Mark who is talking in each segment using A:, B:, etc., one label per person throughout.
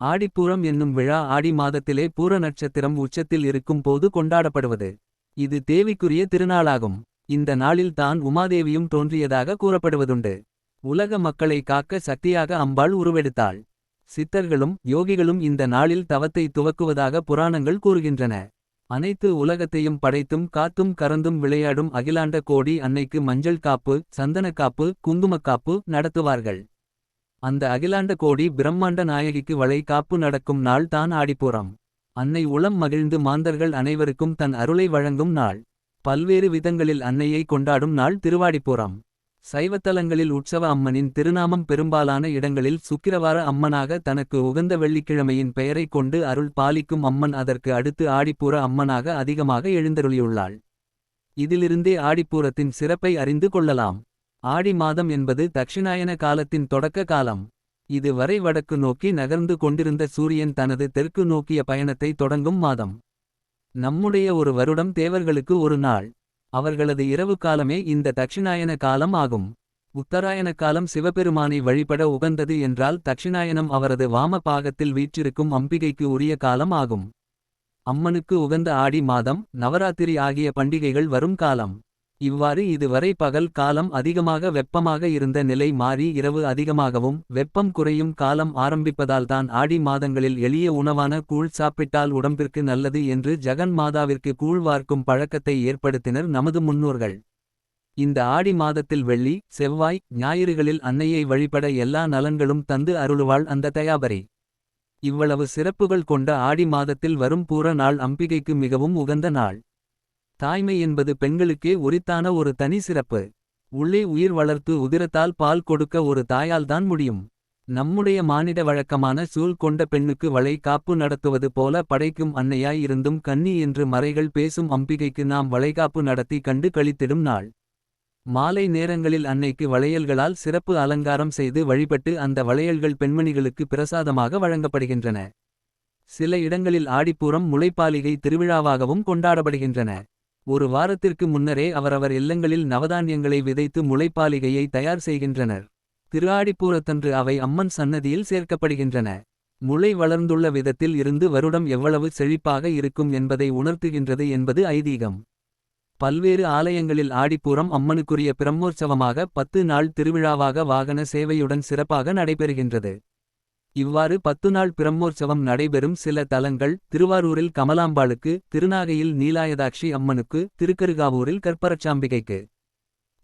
A: ஆடிப்பூரம் என்னும் விழா ஆடி மாதத்திலே பூர நட்சத்திரம் உச்சத்தில் இருக்கும் போது கொண்டாடப்படுவது. இது தேவிக்குரிய திருநாளாகும். இந்த நாளில் தான் உமாதேவியும் தோன்றியதாக கூறப்படுவதுண்டு. உலக மக்களை காக்க சக்தியாக அம்பாள் உருவெடுத்தாள். சித்தர்களும் யோகிகளும் இந்த நாளில் தவத்தை துவக்குவதாக புராணங்கள் கூறுகின்றன. அனைத்து உலகத்தையும் படைத்தும் காத்தும் கறந்தும் விளையாடும் அகிலாண்ட கோடி அன்னைக்கு மஞ்சள் காப்பு சந்தனக்காப்பு குங்குமக்காப்பு நடத்துவார்கள். அந்த அகிலாண்ட கோடி பிரம்மாண்ட நாயகிக்கு வளை காப்பு நடக்கும் நாள் தான் ஆடிப்பூரம். அன்னை உளம் மகிழ்ந்து மாந்தர்கள் அனைவருக்கும் தன் அருளை வழங்கும் நாள். பல்வேறு விதங்களில் அன்னையை கொண்டாடும் நாள் திருவாடிப்பூரம். சைவத்தலங்களில் உற்சவ அம்மனின் திருநாமம் பெரும்பாலான இடங்களில் சுக்கிரவார அம்மனாக தனக்கு உகந்த வெள்ளிக்கிழமையின் பெயரைக் கொண்டு அருள் பாலிக்கும் அம்மன் அதற்கு அடுத்து ஆடிப்பூர அம்மனாக அதிகமாக எழுந்தருளியுள்ளாள். இதிலிருந்தே ஆடிப்பூரத்தின் சிறப்பை அறிந்து கொள்ளலாம். ஆடி மாதம் என்பது தக்ஷிணாயன காலத்தின் தொடக்க காலம். இது வரை வடக்கு நோக்கி நகர்ந்து கொண்டிருந்த சூரியன் தனது தெற்கு நோக்கிய பயணத்தை தொடங்கும் மாதம். நம்முடைய ஒரு வருடம் தேவர்களுக்கு ஒரு நாள். அவர்களது இரவு காலமே இந்த தக்ஷிணாயன காலம் ஆகும். உத்தராயண காலம் சிவபெருமானை வழிபட உகந்தது என்றால் தக்ஷிணாயனம் அவரது வாம பாகத்தில் வீற்றிருக்கும் அம்பிகைக்கு உரிய காலம் ஆகும். அம்மனுக்கு உகந்த ஆடி மாதம் நவராத்திரி ஆகிய பண்டிகைகள் வரும் காலம். இவ்வாறு இதுவரை பகல் காலம் அதிகமாக வெப்பமாக இருந்த நிலை மாறி இரவு அதிகமாகவும் வெப்பம் குறையும் காலம் ஆரம்பிப்பதால்தான் ஆடி மாதங்களில் எளிய உணவான கூழ் சாப்பிட்டால் உடம்பிற்கு நல்லது என்று ஜெகன் மாதாவிற்கு கூழ் வார்க்கும் பழக்கத்தை ஏற்படுத்தினர் நமது முன்னோர்கள். இந்த ஆடி மாதத்தில் வெள்ளி செவ்வாய் ஞாயிறுகளில் அன்னையை வழிபட எல்லா நலன்களும் தந்து அருளுவாள் அந்த தயாபரி. இவ்வளவு சிறப்புகள் கொண்ட ஆடி மாதத்தில் வரும் பூர நாள் அம்பிகைக்கு மிகவும் உகந்த நாள். தாய்மை என்பது பெண்களுக்கே உரித்தான ஒரு தனி சிறப்பு. உள்ளே உயிர் வளர்த்து உதிரத்தால் பால் கொடுக்க ஒரு தாயால்தான் முடியும். நம்முடைய மானிட வழக்கமான சூழ் கொண்ட பெண்ணுக்கு வளை காப்பு நடத்துவது போல படைக்கும் அன்னையாய் இருந்தும் கன்னி என்று மறைகள் பேசும் அம்பிகைக்கு நாம் வளைகாப்பு நடத்தி கண்டு கழித்திடும் நாள். மாலை நேரங்களில் அன்னைக்கு வளையல்களால் சிறப்பு அலங்காரம் செய்து வழிபட்டு அந்த வளையல்கள் பெண்மணிகளுக்கு பிரசாதமாக வழங்கப்படுகின்றன. சில இடங்களில் ஆடிப்பூரம் முளைப்பாலிகை திருவிழாவாகவும் கொண்டாடப்படுகின்றன. ஒரு வாரத்திற்கு முன்னரே அவரவர் இல்லங்களில் நவதானியங்களை விதைத்து முளைப்பாலிகையை தயார் செய்கின்றனர். திரு ஆடிப்பூரத்தன்று அவை அம்மன் சன்னதியில் சேர்க்கப்படுகின்றன. முளை வளர்ந்துள்ள விதத்தில் இருந்து வருடம் எவ்வளவு செழிப்பாக இருக்கும் என்பதை உணர்த்துகின்றது என்பது ஐதீகம். பல்வேறு ஆலயங்களில் ஆடிப்பூரம் அம்மனுக்குரிய பிரம்மோற்சவமாக பத்து நாள் திருவிழாவாக வாகன சேவையுடன் சிறப்பாக நடைபெறுகின்றது. இவ்வாறு பத்து நாள் பிரம்மோற்சவம் நடைபெறும் சில தலங்கள் திருவாரூரில் கமலாம்பாளுக்கு திருநாகையில் நீலாயதாட்சி அம்மனுக்கு திருக்கருகாவூரில் கற்பரச்சாம்பிகைக்கு.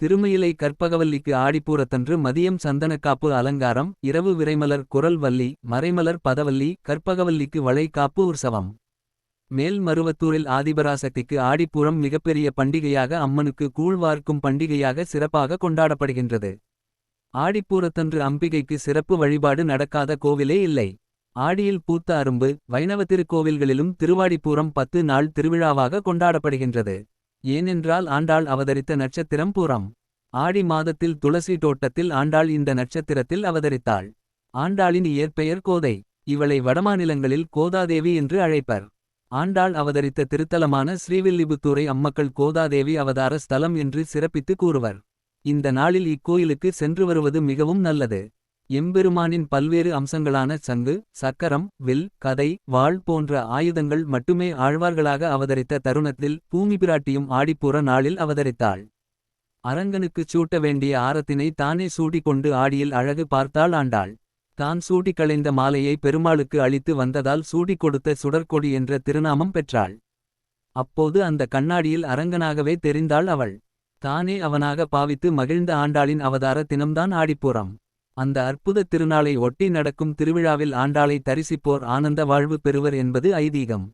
A: திருமயிலை கற்பகவல்லிக்கு ஆடிப்பூரத்தன்று மதியம் சந்தனக்காப்பு அலங்காரம் இரவு விரைமலர் குரல் வள்ளி மறைமலர் பதவல்லி கற்பகவல்லிக்கு வளை காப்பு உற்சவம். மேல் மருவத்தூரில் ஆதிபராசக்திக்கு ஆடிப்பூரம் மிகப்பெரிய பண்டிகையாக அம்மனுக்கு கூழ் வார்க்கும் பண்டிகையாக சிறப்பாக கொண்டாடப்படுகின்றது. ஆடிப்பூரத்தன்று அம்பிகைக்கு சிறப்பு வழிபாடு நடக்காத கோவிலே இல்லை. ஆடியில் பூத்த அரும்பு வைணவ திருக்கோவில்களிலும் திருவாடிப்பூரம் பத்து நாள் திருவிழாவாக கொண்டாடப்படுகின்றது. ஏனென்றால் ஆண்டாள் அவதரித்த நட்சத்திரம் பூரம். ஆடி மாதத்தில் துளசி தோட்டத்தில் ஆண்டாள் இந்த நட்சத்திரத்தில் அவதரித்தாள். ஆண்டாளின் இயற்பெயர் கோதை இவளை வடமாநிலங்களில் கோதாதேவி என்று அழைப்பர். ஆண்டாள் அவதரித்த திருத்தலமான ஸ்ரீவில்லிபுத்தூரை அம்மக்கள் கோதாதேவி அவதார ஸ்தலம் என்று சிறப்பித்து கூறுவர். இந்த நாளில் இக்கோயிலுக்கு சென்று வருவது மிகவும் நல்லது. எம்பெருமானின் பல்வேறு அம்சங்களான சங்கு சக்கரம் வில் கதை வாள் போன்ற ஆயுதங்கள் மட்டுமே ஆழ்வார்களாக அவதரித்த தருணத்தில் பூமிபிராட்டியும் ஆடிப்புற நாளில் அவதரித்தாள். அரங்கனுக்குச் சூட்ட வேண்டிய ஆரத்தினை தானே சூடிக்கொண்டு ஆடியில் அழகு பார்த்தாள் ஆண்டாள். தான் சூடிக் களைந்த மாலையை பெருமாளுக்கு அளித்து வந்ததால் சூடிக் கொடுத்த சுடற்கொடி என்ற திருநாமம் பெற்றாள். அப்போது அந்த கண்ணாடியில் அரங்கனாகவே தெரிந்தாள் அவள். தானே அவனாக பாவித்து மகிழ்ந்த ஆண்டாளின் அவதார தினம்தான் ஆடிப்பூரம். அந்த அற்புத திருநாளை ஒட்டி நடக்கும் திருவிழாவில் ஆண்டாளை தரிசிப்போர் ஆனந்த வாழ்வு பெறுவர் என்பது ஐதீகம்.